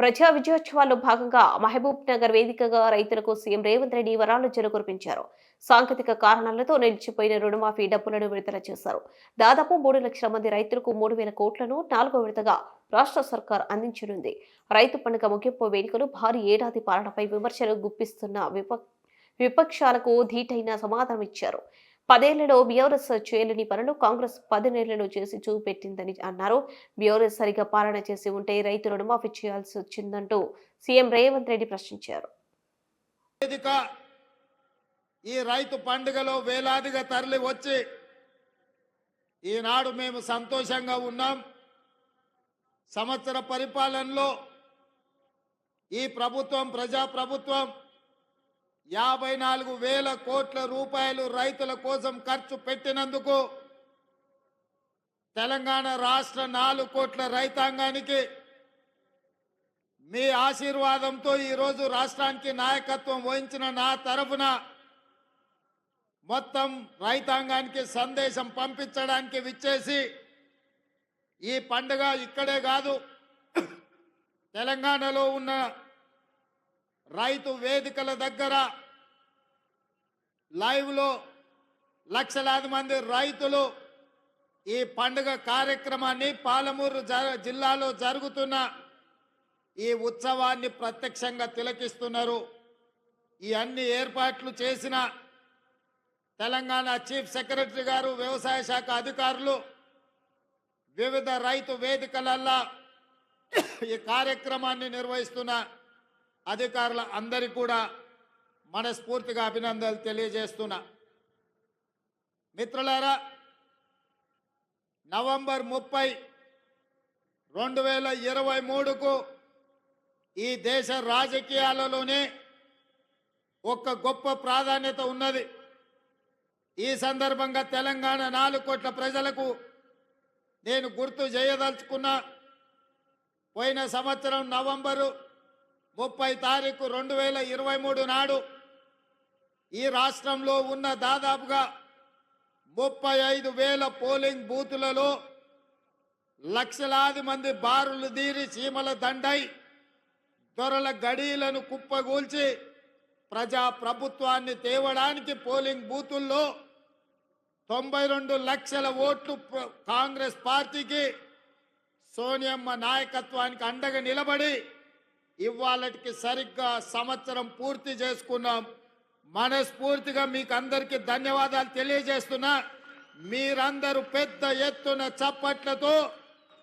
ప్రజా విజయోత్సవాల్లో భాగంగా మహబూబ్ నగర్ వేదికగా రైతులకు సీఎం రేవంత్ రెడ్డి వరాలు కురిపించారు సాంకేతిక కారణాలతో నిలిచిపోయిన రుణమాఫీ డబ్బులను విడుదల చేశారు. దాదాపు మూడు లక్షల మంది రైతులకు మూడు వేల కోట్లను నాలుగో విడతగా రాష్ట్ర సర్కార్ అందించనుంది. రైతు పండుగ ముగింపు వేడుకలు భారీ ఏడాది పాలనపై విమర్శలు గుప్పిస్తున్న విప విపక్షాలకు ధీటైన సమాధానం ఇచ్చారు పదేళ్ళలో బీఆర్ఎస్ చేయలేని పనులు కాంగ్రెస్ పదినేళ్ళలో చేసి చూపెట్టిందని అన్నారు. బీఆర్ఎస్ సరిగా పాలన చేసి ఉంటే రైతు రుణమాఫీ చేయాల్సి వచ్చిందంటూ సీఎం రేవంత్ రెడ్డి ప్రశ్నించారు. వేదిక ఈ రైతు పండుగలో వేలాదిగా తరలి వచ్చి ఈనాడు మేము సంతోషంగా ఉన్నాం. సంవత్సర పరిపాలనలో ఈ ప్రభుత్వం ప్రజా ప్రభుత్వం యాభై నాలుగు వేల కోట్ల రూపాయలు రైతుల కోసం ఖర్చు పెట్టినందుకు తెలంగాణ రాష్ట్ర నాలుగు కోట్ల రైతాంగానికి మీ ఆశీర్వాదంతో ఈరోజు రాష్ట్రానికి నాయకత్వం వహించిన నా తరఫున మొత్తం రైతాంగానికి సందేశం పంపించడానికి విచ్చేసి ఈ పండుగ ఇక్కడే కాదు తెలంగాణలో ఉన్న రైతు వేదికల దగ్గర లైవ్లో లక్షలాది మంది రైతులు ఈ పండుగ కార్యక్రమాన్ని పాలమూరు జ- జిల్లాలో జరుగుతున్న ఈ ఉత్సవాన్ని ప్రత్యక్షంగా తిలకిస్తున్నారు. ఈ అన్ని ఏర్పాట్లు చేసిన తెలంగాణ చీఫ్ సెక్రటరీ గారు వ్యవసాయ శాఖ అధికారులు వివిధ రైతు వేదికలల్లా ఈ కార్యక్రమాన్ని నిర్వహిస్తున్న అధికారుల అందరికీ కూడా మనస్ఫూర్తిగా అభినందనలు తెలియజేస్తున్నా. మిత్రులారా నవంబర్ ముప్పై రెండు వేల ఇరవై మూడుకు ఈ దేశ రాజకీయాలలోనే ఒక గొప్ప ప్రాధాన్యత ఉన్నది. ఈ సందర్భంగా తెలంగాణ నాలుగు కోట్ల ప్రజలకు నేను గుర్తు చేయదలుచుకున్నా పోయిన సంవత్సరం నవంబరు ముప్పై తారీఖు రెండు వేల ఇరవై మూడు నాడు ఈ రాష్ట్రంలో ఉన్న దాదాపుగా ముప్పై ఐదు వేల పోలింగ్ బూతులలో లక్షలాది మంది బారులు దీరి సీమల దండై దొరల గడీలను కుప్పగూల్చి ప్రజా ప్రభుత్వాన్ని తేవడానికి పోలింగ్ బూతుల్లో తొంభై రెండు లక్షల ఓట్లు కాంగ్రెస్ పార్టీకి సోనియమ్మ నాయకత్వానికి అండగా నిలబడి ఇవాళకి సరిగ్గా సంవత్సరం పూర్తి చేసుకున్నాం. మనస్ఫూర్తిగా మీకు అందరికీ ధన్యవాదాలు తెలియజేస్తున్నా. మీరందరూ పెద్ద ఎత్తున చప్పట్లతో